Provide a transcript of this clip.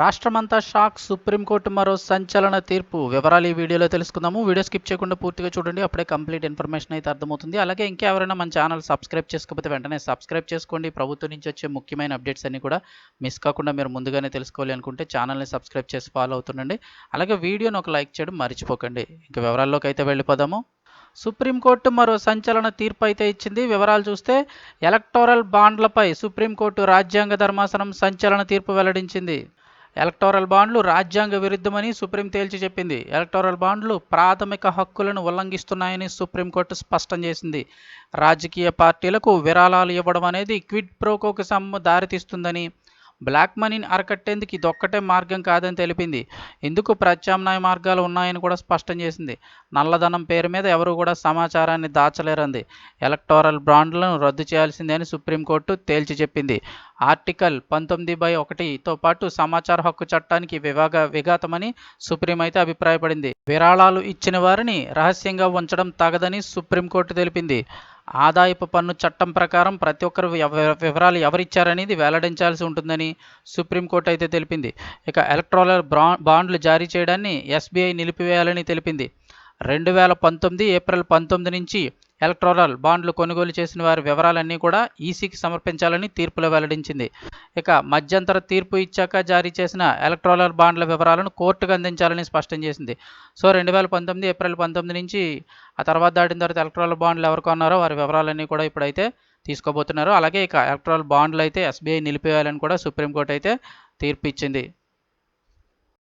రాష్ట్రమంతా shock supreme court మరో సంచలన తీర్పు. వివరాలు ఈ వీడియోలో తెలుసుకుందాము. వీడియో స్కిప్ చేయకుండా పూర్తిగా చూడండి. అప్పుడే కంప్లీట్ ఇన్ఫర్మేషన్ అయితే అర్థమవుతుంది. అలాగే ఇంకెవరైనా మన ఛానల్ సబ్స్క్రైబ్ చేసుకోకపోతే వెంటనే సబ్స్క్రైబ్ చేసుకోండి. ప్రభుత్వం నుంచి వచ్చే ముఖ్యమైన అప్డేట్స్ అన్ని కూడా మిస్ కాకుండా మీరు ముందుగానే తెలుసుకోవాలి అనుకుంటే ఛానల్ని సబ్స్క్రైబ్ చేసి ఫాలో అవుతుండండి. అలాగే వీడియోని ఒక లైక్ చేయడం మర్చిపోకండి. ఇంకా వివరాల్లోకి అయితే వెళ్ళిపోదాము. సుప్రీంకోర్టు మరో సంచలన తీర్పు అయితే ఇచ్చింది. వివరాలు చూస్తే ఎలక్టోరల్ బాండ్లపై సుప్రీంకోర్టు రాజ్యాంగ ధర్మాసనం సంచలన తీర్పు వెల్లడించింది. ఎలక్టోరల్ బాండ్లు రాజ్యాంగ విరుద్ధమని సుప్రీం తేల్చి చెప్పింది. ఎలక్టోరల్ బాండ్లు ప్రాథమిక హక్కులను ఉల్లంఘిస్తున్నాయని సుప్రీంకోర్టు స్పష్టం చేసింది. రాజకీయ పార్టీలకు విరాళాలు ఇవ్వడం అనేది క్విడ్ ప్రోకోకి సమ్ము దారితీస్తుందని బ్లాక్ మనీని అరకట్టేందుకు ఇది ఒక్కటే మార్గం కాదని తెలిపింది. ఇందుకు ప్రత్యామ్నాయ మార్గాలు ఉన్నాయని కూడా స్పష్టం చేసింది. నల్లధనం పేరు మీద ఎవరు కూడా సమాచారాన్ని దాచలేరంది. ఎలక్టోరల్ బాండ్లను రద్దు చేయాల్సిందే అని సుప్రీంకోర్టు తేల్చి చెప్పింది. ఆర్టికల్ పంతొమ్మిది బై ఒకటితో పాటు సమాచార హక్కు చట్టానికి వివాగ విఘాతమని సుప్రీం అయితే అభిప్రాయపడింది. విరాళాలు ఇచ్చిన వారిని రహస్యంగా ఉంచడం తగదని సుప్రీంకోర్టు తెలిపింది. ఆదాయపు పన్ను చట్టం ప్రకారం ప్రతి ఒక్కరు వివరాలు ఎవరిచ్చారనేది వెల్లడించాల్సి ఉంటుందని సుప్రీంకోర్టు అయితే తెలిపింది. ఇక ఎలక్ట్రాలర్ బాండ్లు జారీ చేయడాన్ని ఎస్బీఐ నిలిపివేయాలని తెలిపింది. రెండు వేల పంతొమ్మిది ఏప్రిల్ పంతొమ్మిది నుంచి ఎలక్ట్రోరల్ బాండ్లు కొనుగోలు చేసిన వారి వివరాలన్నీ కూడా ఈసీకి సమర్పించాలని తీర్పులో వెల్లడించింది. ఇక మధ్యంతర తీర్పు ఇచ్చాక జారీ చేసిన ఎలక్ట్రోరల్ బాండ్ల వివరాలను కోర్టుకు అందించాలని స్పష్టం చేసింది. సో రెండు వేల పంతొమ్మిది ఏప్రిల్ పంతొమ్మిది నుంచి ఆ తర్వాత దాటిన తర్వాత ఎలక్ట్రాల్ బాండ్లు ఎవరు కొన్నారో వారి వివరాలన్నీ కూడా ఇప్పుడైతే తీసుకోబోతున్నారు. అలాగే ఇక ఎలక్ట్రాల్ బాండ్లు అయితే ఎస్బీఐ నిలిపేయాలని కూడా సుప్రీంకోర్టు అయితే తీర్పు ఇచ్చింది.